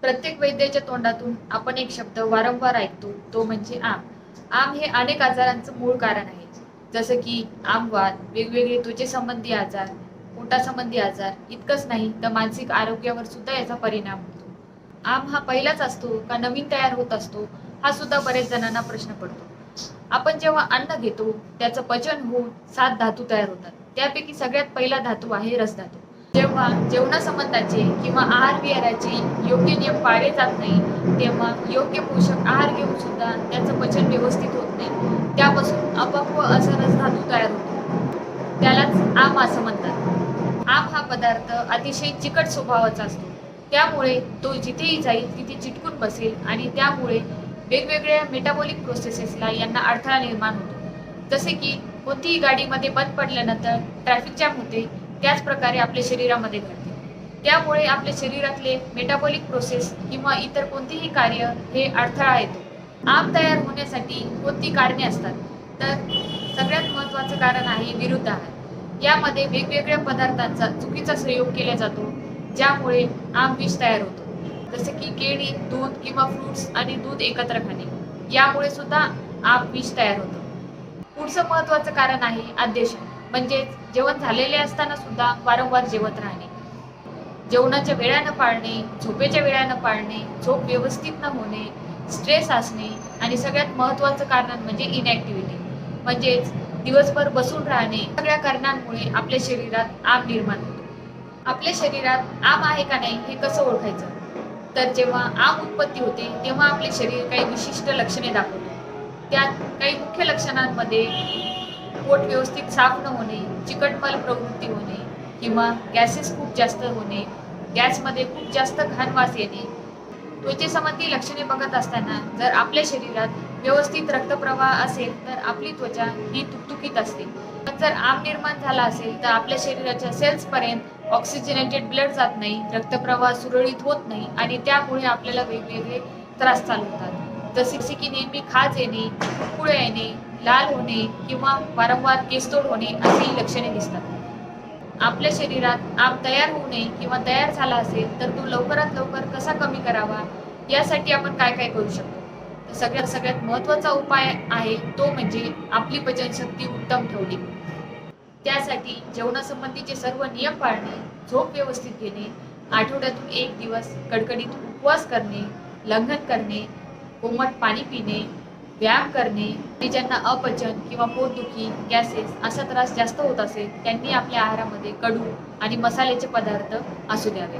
प्रत्येक वैद्याच्या तोंडातून आपण एक शब्द वारंवार ऐकतो. तो म्हणजे आम. आम हे अनेक आजारांचं मूळ कारण आहे. जसं की आमवाद वेगवेगळे त्वचेसंबंधी आजार पोटासंबंधी आजार इतकंच नाही तर मानसिक आरोग्यावर सुद्धा याचा परिणाम होतो. आम हा पहिलाच असतो का नवीन तयार होत असतो हा सुद्धा बरेच जणांना प्रश्न पडतो. आपण जेव्हा अन्न घेतो त्याचं पचन होऊन सात धातू तयार होतात. त्यापैकी सगळ्यात पहिला धातू आहे रसधातू. जेव्हा जेवणासंबंधाचे किंवा आहार विहाराचे योग्य नियम पाळले जात नाही तेव्हा योग्य पोषक आहार घेऊन सुद्धा त्याचं पचन व्यवस्थित होत नाही. त्यापासून अपक्व असा रसधातू तयार होतो. त्यालाच आम असं म्हणतात. आम हा पदार्थ अतिशय चिकट स्वभावाचा असतो. त्यामुळे तो जिथेही जाईल तिथे चिटकून बसेल आणि त्यामुळे वेगवेगळ्या मेटाबॉलिक प्रोसेसेसला यांना अडथळा निर्माण होतो. जसे की कोणतीही गाडीमध्ये बंद पडल्यानंतर ट्रॅफिक जॅम होते त्याच प्रकारे आपल्या शरीरामध्ये घडते. त्यामुळे आपल्या शरीरातले मेटाबॉलिक प्रोसेस किंवा इतर कोणतेही कार्य हे अडथळा येतो. आम तयार होण्यासाठी कोणती कारणे असतात? तर सगळ्यात महत्त्वाचं कारण आहे विरुद्ध आहार. यामध्ये वेगवेगळ्या पदार्थांचा चुकीचा संयोग केला जातो ज्यामुळे आम विष तयार होतो. जसे की केळी दूध किंवा फ्रुट्स आणि दूध एकत्र खाणे. यामुळे सुद्धा आम विष तयार होतं. पुढचं महत्वाचं कारण आहे आद्यशन म्हणजेच जेवण झालेले असताना सुद्धा वारंवार जेवत राहणे. जेवणाच्या वेळा न पाळणे झोपेच्या वेळा न पाळणे झोप व्यवस्थित न होणे स्ट्रेस असणे आणि सगळ्यात महत्वाचं कारण म्हणजे इनॅक्टिव्हिटी म्हणजेच दिवसभर बसून राहणे. सगळ्या कारणांमुळे आपल्या शरीरात आम निर्माण होतो. आपल्या शरीरात आम आहे का नाही हे कसं ओळखायचं? तर जेव्हा आम उत्पत्ती होते तेव्हा आपले शरीर काही विशिष्ट लक्षणे दाखवते. त्यात काही मुख्य लक्षणांमध्ये पोट व्यवस्थित साफ न होणे चिकटमल प्रवृत्ती होणे किंवा गॅसेस खूप जास्त होणे गॅसमध्ये खूप जास्त घाणवास येणे त्वचेसंबंधी लक्षणे बघत असताना जर आपल्या शरीरात व्यवस्थित रक्तप्रवाह असेल तर आपली त्वचा ही तुकतुकीत असते. पण जर आम निर्माण झाला असेल तर आपल्या शरीराच्या सेल्सपर्यंत ऑक्सिजनेटेड ब्लड जात नाही रक्तप्रवाह सुरळीत होत नाही आणि त्यामुळे आपल्याला वेगवेगळे त्रास चालू होतात जसे की नेहमी खाज येणे कुळे येणे लाल होणे किंवा वारंवार केसतोड होणे अशी लक्षणे दिसतात. आपल्या शरीरात आप तयार होऊ नये किंवा तयार झाला असेल तर तो लवकरात लवकर कसा कमी करावा यासाठी आपण काय काय करू शकतो? तर सगळ्यात सगळ्यात महत्त्वाचा उपाय आहे तो म्हणजे आपली पचनशक्ती उत्तम ठेवणे. त्यासाठी जेवणासंबंधीचे सर्व नियम पाळणे झोप व्यवस्थित घेणे आठवड्यातून एक दिवस कडकडीत उपवास करणे लंघन करणे कोमट पाणी पिणे व्यायाम करणे आणि ज्यांना अपचन किंवा पोटदुखी गॅसेस असा त्रास जास्त होत असेल त्यांनी आपल्या आहारामध्ये कडू आणि मसाल्याचे पदार्थ असू द्यावे.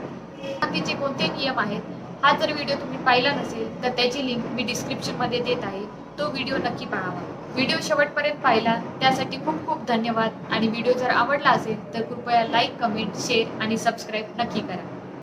बाकीचे कोणते नियम आहेत? हा जर व्हिडिओ तुम्ही पाहिला नसेल तर त्याची लिंक मी डिस्क्रिप्शनमध्ये देत आहे. तो व्हिडिओ नक्की पाहावा व्हिडिओ शेवटपर्यंत पाहिला त्यासाठी खूप खूप धन्यवाद. आणि व्हिडिओ जर आवडला असेल तर कृपया लाईक कमेंट शेअर आणि सबस्क्राईब नक्की करा.